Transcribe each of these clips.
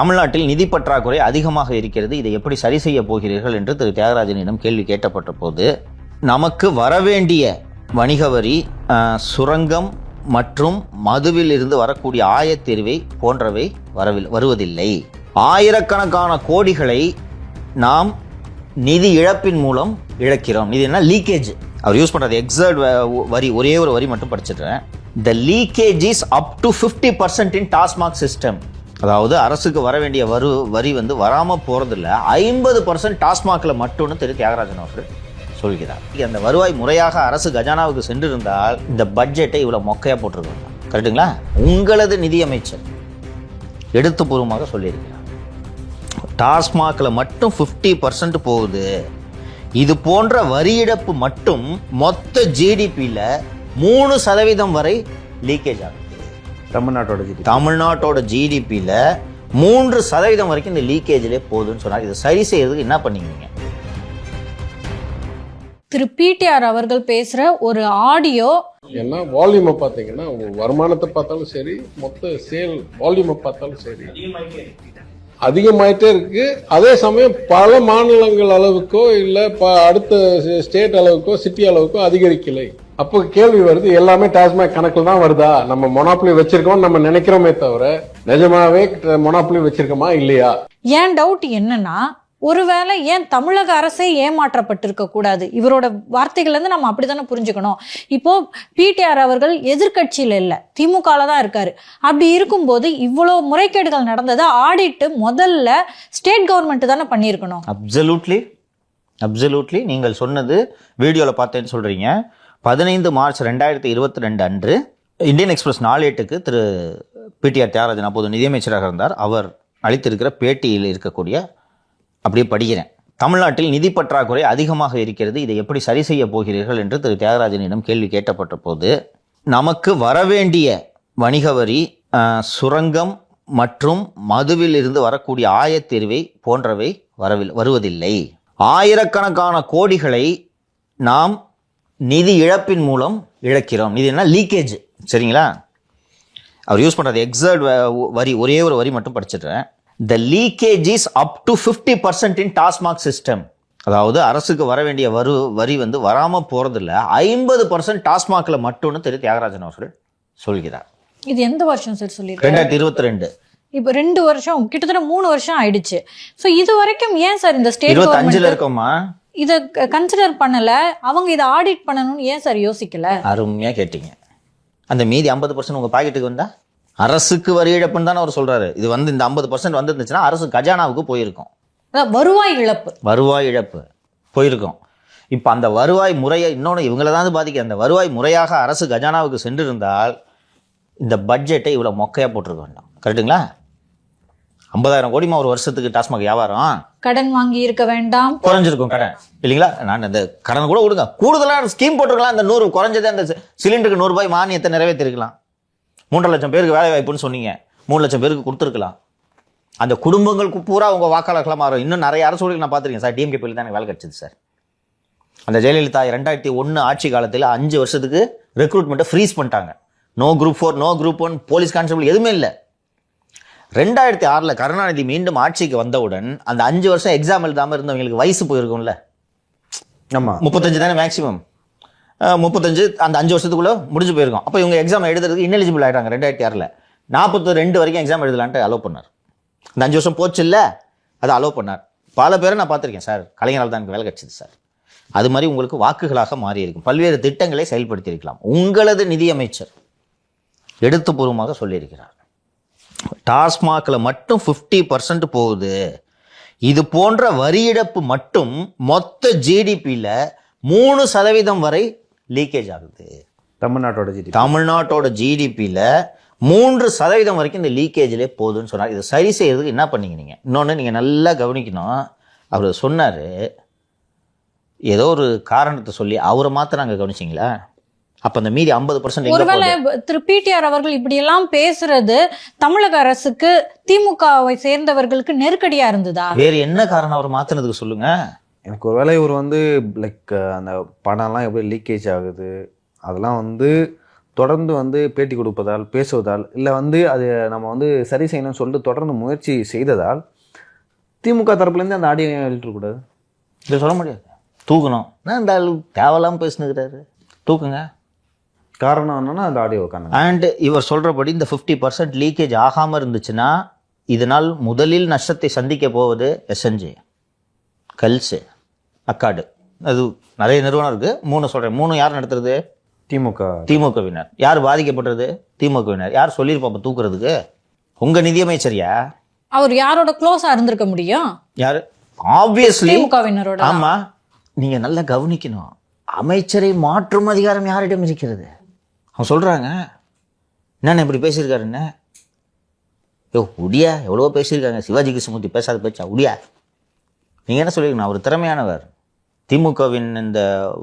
தமிழ்நாட்டில் நிதி பற்றாக்குறை அதிகமாக இருக்கிறது. இதை எப்படி சரி செய்ய போகிறீர்கள் என்று திரு. தியாகராஜனிடம் கேள்வி கேட்டப்பட்ட போது நமக்கு வரவேண்டிய வணிக வரி சுரங்கம் மற்றும் மதுவில் இருந்து வரக்கூடிய ஆயத்தீர்வை போன்றவை வரவில் வருவதில்லை. ஆயிரக்கணக்கான கோடிகளை நாம் நிதி இழப்பின் மூலம் இழக்கிறோம். இது என்ன? லீக்கேஜ். அவர் யூஸ் பண்ணுறது எக்ஸர்ட் வரி ஒரே ஒரு வரி மட்டும் படிச்சிடுறேன். The leakage is up to fifty percent in TASMAC system அதாவது அரசுக்கு வர வேண்டிய வரு வரி வந்து வராமல் போகிறதில்ல ஐம்பது பர்சன்ட் டாஸ்மாகில் மட்டும்னு திரு. தியாகராஜன் அவர்கள் சொல்கிறார். அந்த வருவாய் முறையாக அரசு கஜானாவுக்கு சென்றிருந்தால் இந்த பட்ஜெட்டை இவ்வளோ மொக்கையா போட்டிருக்காங்க கரெக்டுங்களா உங்களது நிதியமைச்சர் எடுத்துப்பூர்வமாக சொல்லியிருக்கிறார். டாஸ்மாகில் மட்டும் ஃபிஃப்டி பர்சன்ட் போகுது. இது போன்ற வரி இழப்பு மட்டும் மொத்த ஜிடிபியில் மூணு சதவீதம் வரை லீக்கேஜ் ஆகும் தமிழ்நாட்டோட ஜிடி தமிழ்நாட்டோட ஜிடிபியில் மூன்று சதவீதம் வரைக்கும் இந்த லீக்கேஜிலே போகுதுன்னு சொன்னாங்க. இதை சரி செய்யறதுக்கு என்ன பண்ணீங்க திரு பிடிஆர் அவர்கள் பேசுற ஒரு ஆடியோ ஏன்னா வால்யூமை பார்த்தீங்கன்னா உங்க வருமானத்தை பார்த்தாலும் சரி மொத்த சேல் வால்யூமை பார்த்தாலும் சரி அதிகமாயிட்டே இருக்கு. அதே சமயம் பல மாநிலங்கள் அளவுக்கோ இல்ல ப- அடுத்த ஸ்டேட் அளவுக்கோ சிட்டி அளவுக்கோ அதிகரிக்கலை. அப்போ கேள்வி வருது எல்லாமே டாஸ்மாக் கணக்கில் தான் வருதா? நம்ம மொனாப்புலி வச்சிருக்கோம் நம்ம நினைக்கிறோமே தவிர நிஜமாவே மொனாப்புலி வச்சிருக்கோமா இல்லையா? ஏன் டவுட் என்னன்னா ஒருவேளை ஏன் தமிழக அரசே ஏமாற்றப்பட்டிருக்க கூடாது? இவரோட வார்த்தைகள்ல இருந்து நம்ம அப்படித்தானே புரிஞ்சுக்கணும்? இப்போ பிடிஆர் அவர்கள் எதிர்க்கட்சியில இல்ல திமுகல தான் இருக்காரு. அப்படி இருக்கும்போது இவ்வளவு முறைகேடுகள் நடந்ததை ஆடிட்டு முதல்ல ஸ்டேட் கவர்மெண்ட் தானே பண்ணியிருக்கணும்? அப்சல்யூட்லி அப்சல்யூட்லி நீங்கள் சொன்னது வீடியோவில் பார்த்தேன்னு சொல்கிறீங்க பதினைந்து மார்ச் ரெண்டாயிரத்தி இருபத்தி ரெண்டு அன்று இந்தியன் எக்ஸ்பிரஸ் நாளேட்டுக்கு திரு பிடிஆர் தியாகராஜன் அப்போது நிதியமைச்சராக இருந்தார். அவர் அளித்திருக்கிற பேட்டியில் இருக்கக்கூடிய அப்படியே படிக்கிறேன். தமிழ்நாட்டில் நிதி பற்றாக்குறை அதிகமாக இருக்கிறது. இதை எப்படி சரி செய்ய போகிறீர்கள் என்று திரு தியாகராஜனிடம் கேள்வி கேட்டப்பட்ட போது நமக்கு வரவேண்டிய வணிக வரி சுரங்கம் மற்றும் மதுவில் இருந்து வரக்கூடிய ஆயத்தீர்வை போன்றவை வரவில் வருவதில்லை. ஆயிரக்கணக்கான கோடிகளை நாம் நிதி இழப்பின் மூலம் இழக்கிறோம். இது என்ன? லீக்கேஜ் சரிங்களா? அவர் யூஸ் பண்ணுறது எக்ஸர்ட் வரி ஒரே ஒரு வரி மட்டும் படிச்சிடுறேன். The leakage is up to fifty percent in TASMAC system அதாவது அரசுக்கு வர வேண்டிய வரு வரி வந்து வராமல் போகிறதில்ல ஐம்பது பர்சன்ட் டாஸ்மாகில் மட்டும்னு திரு தியாகராஜன் அவர்கள் சொல்கிறார். இது எந்த வருஷம் சார் சொல்லியிருக்காரு? ரெண்டாயிரத்தி இருபத்தி ரெண்டு. இப்போ ரெண்டு வருஷம் கிட்டத்தட்ட மூணு வருஷம் ஆயிடுச்சு. ஸோ இது வரைக்கும் ஏன் சார் இந்த ஸ்டேட் இருபத்தஞ்சில் இருக்கோமா? இதை கன்சிடர் பண்ணல. அவங்க இதை ஆடிட் பண்ணணும்னு ஏன் சார் யோசிக்கல? அருமையாக கேட்டீங்க. அந்த மீதி ஐம்பது பர்சன்ட் உங்கள் பாக்கெட்டுக்கு வந்தா? அரசுக்கு வரி இழப்புன்னு தானே அவர் சொல்கிறாரு இது வந்து இந்த ஐம்பது பர்சன்ட் வந்துருந்துச்சுன்னா அரசு கஜானாவுக்கு போயிருக்கும். வருவாய் இழப்பு. வருவாய் இழப்பு போயிருக்கும். இப்போ அந்த வருவாய் முறையை இன்னொன்று இவங்கள தான் பாதிக்க அந்த வருவாய் முறையாக அரசு கஜானாவுக்கு சென்றிருந்தால் இந்த பட்ஜெட்டை இவ்வளோ மொக்கையாக போட்டிருக்க வேண்டாம். கரெக்டுங்களா ஐம்பதாயிரம் கோடிமா ஒரு வருஷத்துக்கு டாஸ்மாக் வியாபாரம்? கடன் வாங்கி இருக்க வேண்டாம். குறைஞ்சிருக்கும் கடன். இல்லைங்களா? நான் இந்த கடன் கூட கொடுங்க. கூடுதலாக ஸ்கீம் போட்டிருக்கலாம். அந்த நூறு குறைஞ்சது அந்த சிலிண்டருக்கு நூறு ரூபாய் மானியத்தை நிறைவேற்றிருக்கலாம். மூன்றரை லட்சம் பேருக்கு வேலை வாய்ப்புன்னு சொன்னீங்க. மூணு லட்சம் பேருக்கு கொடுத்துருக்கலாம். அந்த குடும்பங்களுக்கு பூரா உங்க வாக்காளர்களாக மாறும். இன்னும் நிறைய அரசு நான் பார்த்துருக்கேன். சார் டிஎம்கே பிள்ளை தான் எனக்கு வேலை கிடைச்சது சார். அந்த ஜெயலலிதா ரெண்டாயிரத்தி ஒன்று ஆட்சி காலத்தில் அஞ்சு வருஷத்துக்கு ரெக்ரூட்மெண்ட்டை ஃப்ரீஸ் பண்ணிட்டாங்க. No group four no group one police constable எதுவுமே இல்லை. ரெண்டாயிரத்தி ஆறில் கருணாநிதி மீண்டும் ஆட்சிக்கு வந்தவுடன் அந்த அஞ்சு வருஷம் எக்ஸாம் எழுதாமல் இருந்தவங்களுக்கு வயசு போயிருக்கும்ல. ஆமா. முப்பத்தஞ்சு தானே மேக்ஸிமம் முப்பத்தஞ்சு அந்த அஞ்சு வருஷத்துக்குள்ள முடிஞ்சு போயிருக்கும். அப்போ இவங்க எக்ஸாம் எழுதுறதுக்கு ineligible ஆயிட்டாங்க ரெண்டாயிரத்தி ஆறில். நாற்பத்தி ரெண்டு வரைக்கும் எக்ஸாம் எழுதலான்ட்டு அலோவ் பண்ணார். இந்த அஞ்சு வருஷம் போச்சு இல்லை அதை அலோவ் பண்ணார். பல பேரை நான் பார்த்துருக்கேன் சார். கலைஞரால் தான் எனக்கு வேலை கிடைச்சது சார். அது மாதிரி உங்களுக்கு வாக்குகளாக மாறி இருக்கும் பல்வேறு திட்டங்களை செயல்படுத்தி இருக்கலாம் உங்களது நிதியமைச்சர் எழுத்துப்பூர்வமாக சொல்லியிருக்கிறார். டாஸ்மாகில் மட்டும் ஃபிஃப்டி பர்சன்ட் போகுது. இது போன்ற வரி இழப்பு மட்டும் மொத்த ஜிடிபியில் மூணு சதவீதம் வரை லீக்கேஜ் ஆகுது. தமிழ்நாட்டோட ஜிடி தமிழ்நாட்டோட ஜிடிபியில் மூன்று சதவீதம் வரைக்கும் இந்த லீக்கேஜிலே போகுதுன்னு சொன்னார் இதை சரி செய்யறதுக்கு என்ன பண்ணீங்க நீங்கள் இன்னொன்று நீங்கள் நல்லா கவனிக்கணும். அவர் சொன்னார். ஏதோ ஒரு காரணத்தை சொல்லி அவரை மாத்திரம் அங்கே கவனிச்சிங்களா? அப்போ அந்த மீதி ஐம்பது பர்சன்ட் ஒருவேளை திரு பிடிஆர் அவர்கள் இப்படி எல்லாம் பேசுறது தமிழக அரசுக்கு திமுகவை சேர்ந்தவர்களுக்கு நெருக்கடியா இருந்ததா? வேறு என்ன காரணம் அவர் மாத்தினதுக்கு சொல்லுங்க. எனக்கு ஒருவேளை இவர் வந்து லைக் அந்த பணம்லாம் எப்படி லீக்கேஜ் ஆகுது? அதெல்லாம் வந்து தொடர்ந்து வந்து பேட்டி கொடுப்பதால் பேசுவதால் இல்லை வந்து அது நம்ம வந்து சரி செய்யணும்னு சொல்லிட்டு தொடர்ந்து முயற்சி செய்ததால் திமுக தரப்புலேருந்து அந்த ஆடியோ எழுதிருக்கூடாது இதை சொல்ல முடியாது. தூக்கணும். நான் இந்த தேவையில்லாமல் பேசுனுக்கிறாரு. தூக்குங்க. காரணம் என்னன்னா அந்த ஆடியோ காரணம் அண்ட் இவர் சொல்கிறபடி இந்த ஃபிஃப்டி பர்சன்ட் லீக்கேஜ் ஆகாமல் இருந்துச்சுன்னா இதனால் முதலில் நஷ்டத்தை சந்திக்க போவது எஸ்என்ஜி கல்ஸு அக்காடு. அது நிறைய நிறுவனம் இருக்குது மூணு சொல்கிறேன் மூணு யார் நடத்துறது? திமுக. திமுகவினர். யார் பாதிக்கப்படுறது திமுகவினர். யார் சொல்லியிருப்பாப்ப தூக்குறதுக்கு? உங்கள் நிதியமைச்சரியா? அவர் யாரோட க்ளோஸா இருந்திருக்க முடியும்? யார்? ஆப்வியஸ்லி திமுகவினரோட ஆமா. நீங்க நல்லா கவனிக்கணும். அமைச்சரை மாற்றும் அதிகாரம் யாரிடம் இருக்கிறது? அவங்க சொல்கிறாங்க என்னண்ணே இப்படி பேசியிருக்காருன்னு யோ உடியா? எவ்வளவோ பேசியிருக்காங்க. சிவாஜி கிருஷ்ணமூர்த்தி பேசாத பேச்சா? உடியா? நீங்கள் என்ன சொல்லியிருக்கணும் அவர் திறமையானவர். திமுகவின் இந்த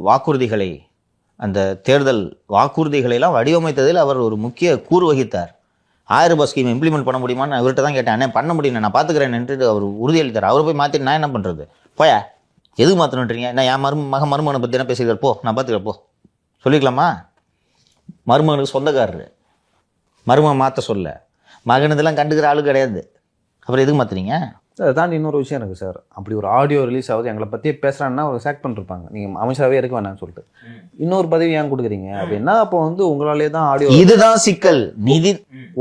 வாக்குறுதிகளை அந்த தேர்தல் வாக்குறுதிகளை எல்லாம் வடிவமைத்ததில் அவர் ஒரு முக்கிய கூறு வகித்தார். ஆயிரம் ரூபாய் ஸ்கீம் இம்ப்ளிமெண்ட் பண்ண முடியுமான்னு அவர்கிட்ட தான் கேட்டேன். அண்ணே பண்ண முடியும் நான் பார்த்துக்கிறேன் என்று அவர் உறுதியளித்தார். அவர் போய் மாற்றி நான் என்ன பண்ணுறது போயா? எது மாற்றணுன்றீங்க நான் என் மரும மக மருமகனை பற்றி என்ன பேசியிருக்கார். போ நான் பார்த்துக்கிறேன் போ. சொல்லிக்கலாமா? மருமகனுக்கு சொந்தக்காரரு. மருமகன் மாற்ற சொல்ல. மகன் இதெல்லாம் கண்டுக்கிற ஆளு கிடையாது. அப்புறம் எதுக்கு மாற்றுறீங்க அதை தாண்டி இன்னொரு விஷயம் இருக்குது சார். அப்படி ஒரு ஆடியோ ரிலீஸ் ஆகுது எங்களை பற்றியே பேசுகிறான்னா ஒரு சேக் பண்ணிருப்பாங்க. நீங்கள் அமைச்சராகவே இருக்க வேணாம்னு சொல்லிட்டு. இன்னொரு பதவி ஏன் கொடுக்குறீங்க? அப்படின்னா அப்போ வந்து உங்களாலே தான் ஆடியோ இதுதான் சிக்கல். நிதி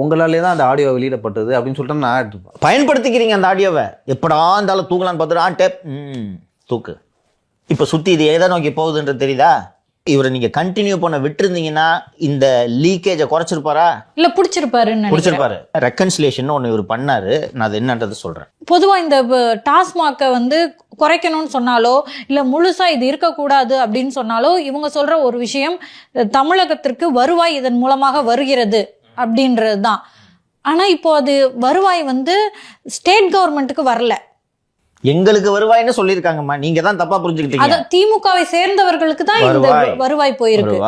உங்களாலே தான் அந்த ஆடியோ வெளியிடப்பட்டது அப்படின்னு சொல்லிட்டு நான் பயன்படுத்திக்கிறீங்க அந்த ஆடியோவை எப்படா இருந்தாலும் தூக்கலான்னு பார்த்துட்டு ஆ டேப். ம் தூக்கு. இப்போ சுற்றி இது எதை நோக்கி போகுதுன்றது தெரியுதா? இவரை நீங்கள் கண்டினியூ பண்ண விட்டுருந்தீங்கன்னா இந்த லீக்கேஜை குறைச்சிருப்பாரா? இல்ல பிடிச்சிருப்பாருன்னு பிடிச்சிருப்பாரு. ரெக்கன்சிலேஷன் ஒன்று இவர் பண்ணாரு. நான் அது என்னன்றது சொல்கிறேன் பொதுவா இந்த டாஸ்மாக்கை வந்து குறைக்கணும்னு சொன்னாலோ இல்ல முழுசா இது இருக்கக்கூடாது அப்படின்னு சொன்னாலோ இவங்க சொல்ற ஒரு விஷயம் தமிழகத்திற்கு வருவாய் இதன் மூலமாக வருகிறது அப்படின்றது தான் ஆனா இப்போ அது வருவாய் வந்து ஸ்டேட் கவர்மெண்ட்டுக்கு வரல. எங்களுக்கு வருவாய்னு சொல்லியிருக்காங்கம்மா. நீங்க தான் தப்பா புரிஞ்சுக்கிட்டீங்க. திமுகவை சேர்ந்தவர்களுக்கு தான் இந்த வருவாய். போயிருக்கு.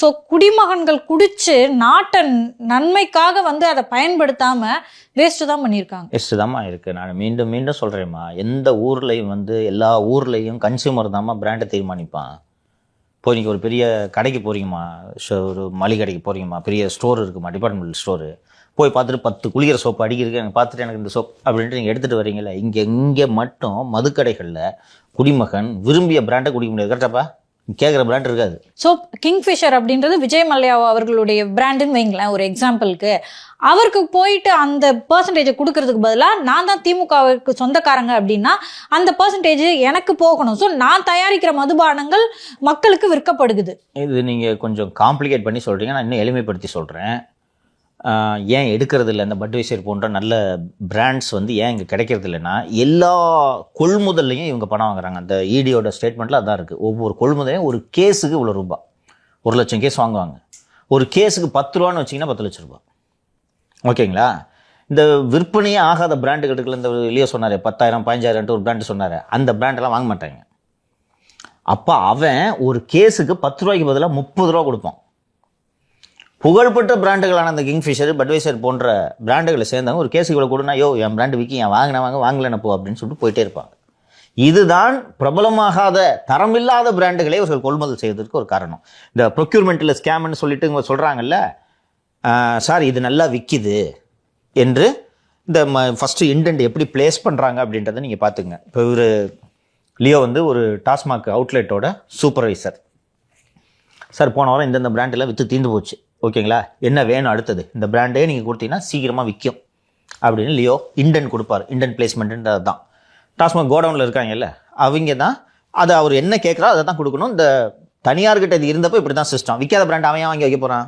சோ குடிமகன்கள் குடிச்சு நாட்டை நன்மைக்காக வந்து அதை பயன்படுத்தாம வேஸ்ட் தான் பண்ணியிருக்காங்க. எஸ்ட் தாம்மா இருக்கு. நான் மீண்டும் மீண்டும் சொல்றேம்மா. எந்த ஊர்லயும் வந்து எல்லா ஊர்லயும் கன்சியூமர் தாம்மா பிராண்டை தீர்மானிப்பான். போகிறீங்க நீங்கள் ஒரு பெரிய கடைக்கு போகிறீங்கம்மா ஷோ- ஒரு மளிகை கடைக்கு போறீங்கம்மா பெரிய ஸ்டோர் இருக்குமா டிபார்ட்மெண்ட் ஸ்டோரு போய் பார்த்துட்டு பத்து குளிக்கிற சோப்பு அடிக்கிறதுக்கு எனக்கு பார்த்துட்டு எனக்கு இந்த சோப் அப்படின்ட்டு நீங்கள் எடுத்துகிட்டு வரீங்களே இங்கே இங்கே மட்டும் மதுக்கடைகளில் குடிமகன் விரும்பிய பிராண்டை குடிக்க முடியாது. கரெக்டாப்பா கேட்குற பிராண்ட் இருக்காது. ஸோ கிங்ஃபிஷர் அப்படின்றது விஜய் மல்லையா அவர்களுடைய பிராண்டுன்னு வைங்களேன் ஒரு எக்ஸாம்பிளுக்கு அவருக்கு போயிட்டு அந்த பர்சன்டேஜை கொடுக்கறதுக்கு பதிலாக நான் தான் திமுகவுக்கு சொந்தக்காரங்க அப்படின்னா அந்த பர்சன்டேஜ் எனக்கு போகணும். ஸோ நான் தயாரிக்கிற மதுபானங்கள் மக்களுக்கு விற்கப்படுகுது. இது நீங்கள் கொஞ்சம் காம்ப்ளிகேட் பண்ணி சொல்கிறீங்க நான் இன்னும் எளிமைப்படுத்தி சொல்கிறேன் ஏன் எடுக்கிறது இல்லை இந்த பட்வைசர் போன்ற நல்ல பிராண்ட்ஸ் வந்து ஏன் இங்கே கிடைக்கிறது இல்லைன்னா எல்லா கொள்முதல்லையும் இவங்க பணம் வாங்குறாங்க. அந்த இடியோட ஸ்டேட்மெண்ட்டில் அதான் இருக்குது ஒவ்வொரு கொள்முதலையும் ஒரு கேஸுக்கு இவ்வளோ ரூபாய் ஒரு லட்சம் கேஸ் வாங்குவாங்க. ஒரு கேஸுக்கு பத்து ரூபான்னு வச்சிங்கன்னா பத்து லட்ச ரூபா. ஓகேங்களா? இந்த விற்பனையே ஆகாத பிராண்டுகளுக்கு இந்த இல்லையோ சொன்னார் பத்தாயிரம் பதினஞ்சாயிரம்ட்டு ஒரு பிராண்டு சொன்னார். அந்த பிராண்டெல்லாம் வாங்க மாட்டாங்க. அப்போ அவன் ஒரு கேஸுக்கு பத்து ரூபாய்க்கு பதிலாக முப்பது ரூபா கொடுப்பான். புகழ்பெற்ற பிராண்டுகளான அந்த கிங்ஃபிஷர் பட்வைசர் போன்ற பிராண்டுகளை சேர்ந்தவங்க ஒரு கேஸுக்கு இவ்வளோ கொடுனா யோ என் பிராண்டு விற்கி என் வாங்கின வாங்க வாங்கலன்னு போ அப்படின்னு சொல்லிட்டு போயிட்டே இருப்பாங்க. இதுதான் பிரபலமாகாத தரமில்லாத பிராண்டுகளை இவர்கள் கொள்முதல் செய்வதற்கு ஒரு காரணம். இந்த ப்ரொக்யூர்மெண்ட்டில் ஸ்கேம்னு சொல்லிட்டு இவங்க சொல்கிறாங்கல்ல சார் இது நல்லா விற்கிது என்று இந்த ம ஃபஸ்ட்டு இண்டென்ட் எப்படி பிளேஸ் பண்ணுறாங்க அப்படின்றத நீங்கள் பார்த்துங்க இப்போ இவர் லியோ வந்து ஒரு டாஸ்மாக் அவுட்லெட்டோட சூப்பர்வைசர் சார் போன வாரம் இந்தந்த பிராண்டெல்லாம் விற்று தீர்ந்து போச்சு. ஓகேங்களா? என்ன வேணும் அடுத்தது? இந்த பிராண்டே நீங்கள் கொடுத்தீங்கன்னா சீக்கிரமாக விற்கும் அப்படின்னு லியோ இண்டன் கொடுப்பார். இண்டன் பிளேஸ்மெண்ட்டுன்றது தான். டாஸ்மாக் கோடவுனில் இருக்காங்கல்ல அவங்க தான் அதை அவர் என்ன கேட்குறோ அதை தான் கொடுக்கணும். இந்த தனியார்கிட்ட இது இருந்தப்போ இப்படி தான் சிஸ்டம் விற்காத பிராண்ட் அவன் வாங்கி வைக்க போகிறான்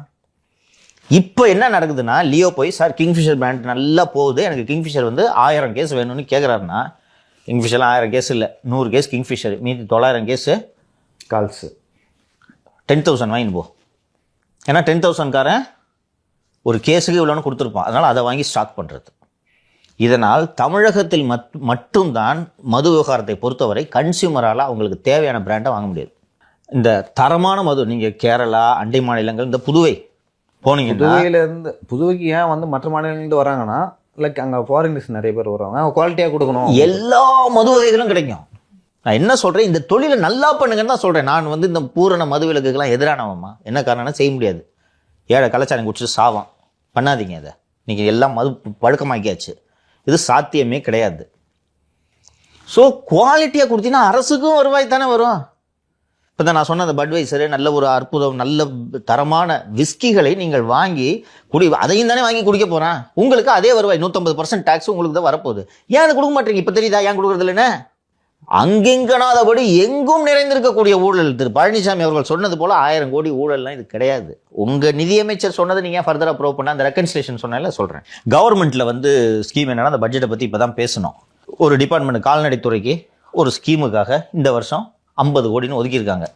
இப்போ என்ன நடக்குதுன்னா லியோ போய் சார் கிங்ஃபிஷர் பிராண்ட் நல்லா போகுது. எனக்கு கிங்ஃபிஷர் வந்து ஆயிரம் கேஸ் வேணும்னு கேட்குறாருன்னா கிங்ஃபிஷர்லாம் ஆயிரம் கேஸ் இல்லை. நூறு கேஸ் கிங்ஃபிஷர் மீதி தொள்ளாயிரம் கேஸு கால்ஸு டென் தௌசண்ட் வாங்கிட்டு போ. ஏன்னா டென் தௌசண்ட்காரன் ஒரு கேஸுக்கு இவ்வளோன்னு கொடுத்துருப்பான். அதனால் அதை வாங்கி ஸ்டாக் பண்ணுறது இதனால் தமிழகத்தில் மட் மட்டும்தான் மது விவகாரத்தை பொறுத்தவரை கன்சியூமரால் அவங்களுக்கு தேவையான பிராண்டை வாங்க முடியாது. இந்த தரமான மது நீங்கள் கேரளா அண்டை மாநிலங்கள் இந்த புதுவை போனீங்கன்னா புதுவையில இருந்து புதுவைக்கு ஏன் வந்து மற்ற மாநிலங்கள்லேருந்து வராங்கன்னா லைக் அங்கே ஃபாரினர்ஸ் நிறைய பேர் வருவாங்க. குவாலிட்டியாக கொடுக்கணும். எல்லா மது வகைகளும் கிடைக்கும். நான் என்ன சொல்கிறேன் இந்த தொழிலை நல்லா பண்ணுங்கன்னு தான் சொல்கிறேன் நான் வந்து இந்த பூரண மது விலக்குக்கெல்லாம் எதிரானவம்மா. என்ன காரணம்னா செய்ய முடியாது. ஏழை கலாச்சாரம் குடிச்சிட்டு சாவான். பண்ணாதீங்க அதை நீங்கள் எல்லாம் மது பழக்கமாக்கியாச்சு. இது சாத்தியமே கிடையாது. ஸோ குவாலிட்டியாக கொடுத்தீங்கன்னா அரசுக்கும் வருவாய் தானே வரும். இப்போ தான் நான் சொன்ன அந்த பட்வைசரு நல்ல ஒரு அற்புதம் நல்ல தரமான விஸ்கிகளை நீங்கள் வாங்கி குடி அதையும் தானே வாங்கி குடிக்க போகிறேன் உங்களுக்கு அதே வருவாய். நூற்றம்பது பர்சன்ட் டேக்ஸ் உங்களுக்கு தான் வரப்போகுது. ஏன் அதை கொடுக்க மாட்டீங்க? இப்போ தெரியுதா? ஏன் கொடுக்குறது இல்லைன்னு அங்கெங்கனாதபடி எங்கும் நிறைந்திருக்கக்கூடிய ஊழல். திரு பழனிசாமி அவர்கள் சொன்னது போல ஆயிரம் கோடி ஊழல்லாம் இது கிடையாது. உங்கள் நிதியமைச்சர் சொன்னதை நீங்கள் ஃபர்தராக ப்ரூவ் பண்ணால் அந்த ரெக்கன்சிலேஷன் சொன்னால சொல்கிறேன் கவர்மெண்ட்டில் வந்து ஸ்கீம் என்னென்னா அந்த பட்ஜெட்டை பற்றி இப்போ தான் பேசணும். ஒரு டிபார்ட்மெண்ட் கால்நடைத்துறைக்கு ஒரு ஸ்கீமுக்காக இந்த வருஷம் ஐம்பது கோடின்னு ஒதுக்கியிருக்காங்க.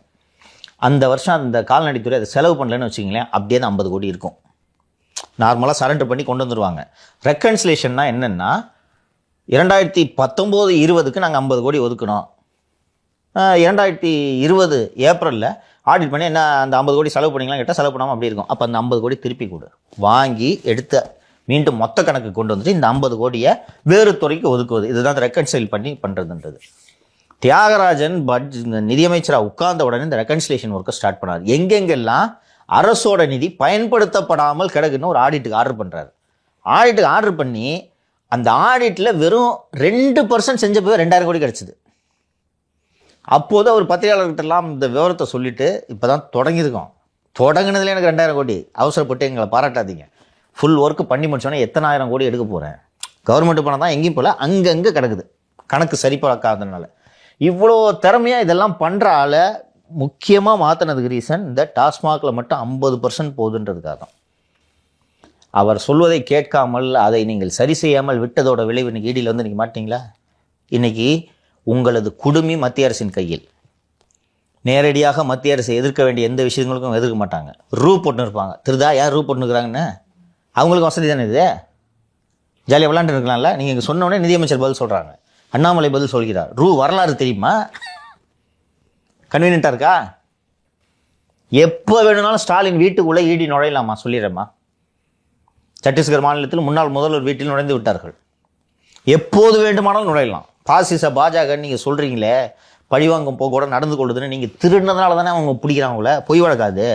அந்த வருஷம் அந்த கால்நடைத்துறை அதை செலவு பண்ணலன்னு வச்சுங்களேன் அப்படியே அந்த ஐம்பது கோடி இருக்கும். நார்மலாக சரண்டர் பண்ணி கொண்டு வந்துருவாங்க. ரெக்கன்சிலேஷன்னா என்னென்னா இரண்டாயிரத்தி பத்தொம்போது இருபதுக்கு நாங்கள் ஐம்பது கோடி ஒதுக்கணும் இரண்டாயிரத்தி இருபது ஏப்ரலில் ஆடிட் பண்ணி என்ன அந்த ஐம்பது கோடி செலவு பண்ணிக்கலாம் கேட்டால் செலவு பண்ணாமல் அப்படி இருக்கும். அப்போ அந்த ஐம்பது கோடி திருப்பி கொடு. வாங்கி எடுத்த மீண்டும் மொத்த கணக்கு கொண்டு வந்துட்டு இந்த ஐம்பது கோடியை வேறு துறைக்கு ஒதுக்குவது. இதுதான் ரெக்கன்சைல் பண்ணி பண்ணுறதுன்றது தியாகராஜன் பட் நிதியமைச்சராக உட்கார்ந்த உடனே இந்த ரெக்கன்சிலேஷன் ஒர்க்கை ஸ்டார்ட் பண்ணார். எங்கெங்கெல்லாம் அரசோட நிதி பயன்படுத்தப்படாமல் கிடக்குன்னு ஒரு ஆடிட்டுக்கு ஆர்டர் பண்ணுறாரு ஆடிட்டுக்கு ஆர்டர் பண்ணி அந்த ஆடிட்டில் வெறும் ரெண்டு பர்சன்ட் செஞ்சப்போ ரெண்டாயிரம் கோடி கிடச்சிது. அப்போது அவர் பத்திரிகையாளர்கிட்டலாம் இந்த விவரத்தை சொல்லிவிட்டு இப்போ தான் தொடங்கியிருக்கோம். தொடங்கினதுல எனக்கு ரெண்டாயிரம் கோடி. அவசரப்பட்டு எங்களை பாராட்டாதீங்க. ஃபுல் ஒர்க்கு பண்ணி முடிச்சோன்னே எத்தனாயிரம் கோடி எடுக்க போகிறேன் கவர்மெண்ட் பணம் தான் எங்கேயும் போல் அங்கங்கே கிடக்குது. கணக்கு சரி பார்க்காதனால இவ்வளோ திறமையாக இதெல்லாம் பண்ணுற ஆளை முக்கியமாக மாற்றினதுக்கு ரீசன் இந்த டாஸ்மாகில் மட்டும் ஐம்பது பர்சன்ட் போகுதுன்றதுக்காக தான் அவர் சொல்வதை கேட்காமல் அதை நீங்கள் சரி செய்யாமல் விட்டதோட விளைவு இன்னைக்கு ஈடியில் வந்து நீங்கள் மாட்டீங்களா இன்னைக்கு உங்களது குடுமி மத்திய அரசின் கையில். நேரடியாக மத்திய அரசை எதிர்க்க வேண்டிய எந்த விஷயங்களுக்கும் எதிர்க்க மாட்டாங்க. ரூ போட்டுன்னு இருப்பாங்க. திருதா யார் ரூ போட்டுன்னு இருக்கிறாங்கன்னு அவங்களுக்கு வசதி தானே இது? ஜாலியாக விளாண்டு இருக்கலாம்ல? நீங்கள் இங்கே சொன்ன உடனே நிதியமைச்சர் பதில் சொல்கிறாங்க அண்ணாமலை பதில் சொல்கிறார். ரூ வரலாறு தெரியுமா? கன்வீனியண்ட்டாக இருக்கா? எப்போ வேணும்னாலும் ஸ்டாலின் வீட்டுக்குள்ளே ஈடி நுழையலாமா? சொல்லிடுறேம்மா. சத்தீஸ்கர் மாநிலத்தில் முன்னாள் முதல்வர் வீட்டில் நுழைந்து விட்டார்கள். எப்போது வேண்டுமானாலும் நுழையலாம். பாசிச பாஜக நீங்கள் சொல்கிறீங்களே பழிவாங்கும் போக்கூட நடந்து கொள்ளுதுன்னு நீங்கள் திருடினதுனால தானே அவங்க பிடிக்கிறாங்க உங்களை? பொய் வழக்காது.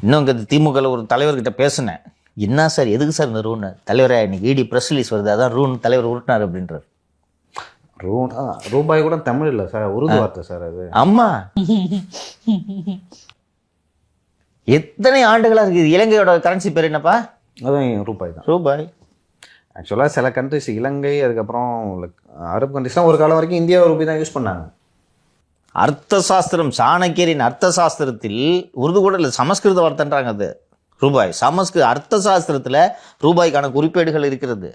இன்னும் இங்கே திமுகவில் ஒரு தலைவர்கிட்ட பேசினேன். என்ன சார் எதுக்கு சார் இந்த ரூன்னு? தலைவரே இன்னைக்கு இடி ப்ரெஸ் ரிலீஸ் வருது அதான் ரூன் தலைவர் உருட்டினார் அப்படின்றார். ரூ ஆ, ரூபாய் கூட தமிழ் இல்லை சார் உருது வார்த்தை சார் அது. அம்மா! எத்தனை ஆண்டுகளா இருக்குது இலங்கையோட கரன்சி பேர் என்னப்பா? அதுவும் ரூபாய் தான். ரூபாய்? ஆக்சுவலாக சில கண்ட்ரிஸ் இலங்கை அதுக்கப்புறம் அரபு கண்ட்ரிஸ்லாம் ஒரு காலம் வரைக்கும் இந்தியா ரூபாய் தான் யூஸ் பண்ணாங்க. அர்த்த சாஸ்திரம் சாணக்கியரின் அர்த்த சாஸ்திரத்தில் உருது கூட இல்லை சமஸ்கிருத வார்த்தைன்றாங்க அது. ரூபாய். சமஸ்கிருத அர்த்த சாஸ்திரத்தில் ரூபாய்க்கான குறிப்பேடுகள் இருக்கிறது.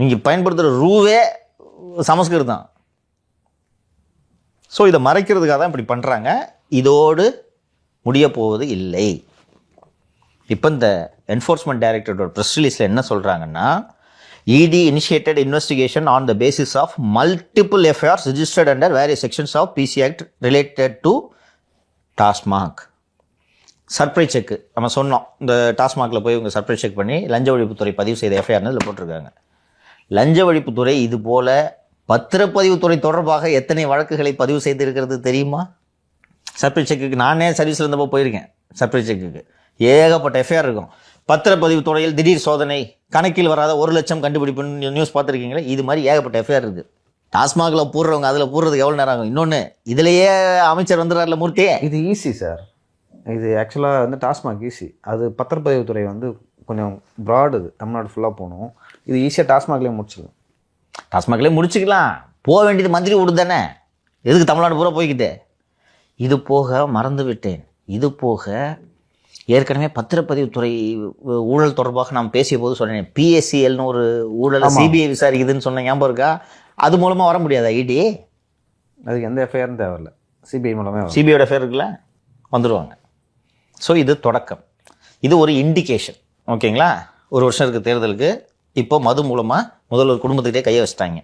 நீங்க பயன்படுத்துகிற ரூவே சமஸ்கிருதம். ஸோ இதை மறைக்கிறதுக்காக தான் இப்படி பண்ணுறாங்க இதோடு முடிய போவது இல்லை. இப்போ இந்த என்ஃபோர்ஸ்மெண்ட் டைரக்டரோட ப்ரெஸ் ரிலீஸில் என்ன சொல்கிறாங்கன்னா ED initiated investigation on the basis of multiple FIRs registered under various sections of PC act related to TASMAC surprise check நம்ம சொன்னோம். இந்த டாஸ்மாகில் போய் இவங்க சர்ப்ரைஸ் செக் பண்ணி லஞ்ச ஒழிப்புத்துறை பதிவு செய்த எஃப்ஐஆர்னு இதில் போட்டிருக்காங்க. லஞ்ச ஒழிப்புத்துறை இது போல பத்திரப்பதிவுத்துறை தொடர்பாக எத்தனை வழக்குகளை பதிவு செய்திருக்கிறது தெரியுமா? சர்ப்ரைஸ் செக்குக்கு நானே சர்வீஸில் இருந்தப்போ போயிருக்கேன். சர்ப்ரைஸ் செக்குக்கு ஏகப்பட்ட எஃப்ஐஆர் இருக்கும். பத்திரப்பதிவு துறையில் திடீர் சோதனை கணக்கில் வராத ஒரு லட்சம் கண்டுபிடிப்புன்னு நியூஸ் பார்த்துருக்கீங்களா இது மாதிரி ஏகப்பட்ட எஃப்ஐஆர் இருக்குது டாஸ்மாகில் போடுறவங்க அதில் போடுறதுக்கு எவ்வளோ நேரம் ஆகும்? இன்னொன்று இதுலேயே அமைச்சர் வந்துடுறாருல மூர்த்தி? இது ஈஸி சார் இது ஆக்சுவலாக வந்து டாஸ்மாக் ஈஸி அது பத்திரப்பதிவுத்துறை வந்து கொஞ்சம் ப்ராட் இது. தமிழ்நாடு ஃபுல்லாக போகணும். இது ஈஸியாக டாஸ்மாக்லேயே முடிச்சிடலாம். டாஸ்மாக்லேயே முடிச்சுக்கலாம். போக வேண்டியது மந்திரி வீடு தானே. எதுக்கு தமிழ்நாடு பூரா போய்க்கிட்டு? இது போக மறந்து விட்டேன் இது போக ஏற்கனவே பத்திரப்பதிவுத்துறை ஊழல் தொடர்பாக நாம் பேசிய போது சொன்னேன் பிஎஸ்சிஎல்னு ஒரு ஊழல் சிபிஐ விசாரிக்குதுன்னு சொன்ன ஞாபகம் இருக்கா? அது மூலமாக வர முடியாதா ஐடி அதுக்கு எந்த எஃப்ஐஆரும் தேவையில்ல. சிபிஐ மூலமே வரும். சிபிஐயோட ஃபேர் இருக்குல்ல? வந்துடுவாங்க ஸோ இது தொடக்கம். இது ஒரு இண்டிகேஷன் ஓகேங்களா ஒரு வருஷம் இருக்க தேர்தலுக்கு. இப்போ மது மூலமாக முதல்வர் குடும்பத்துக்கிட்டே கையை வச்சிட்டாங்க.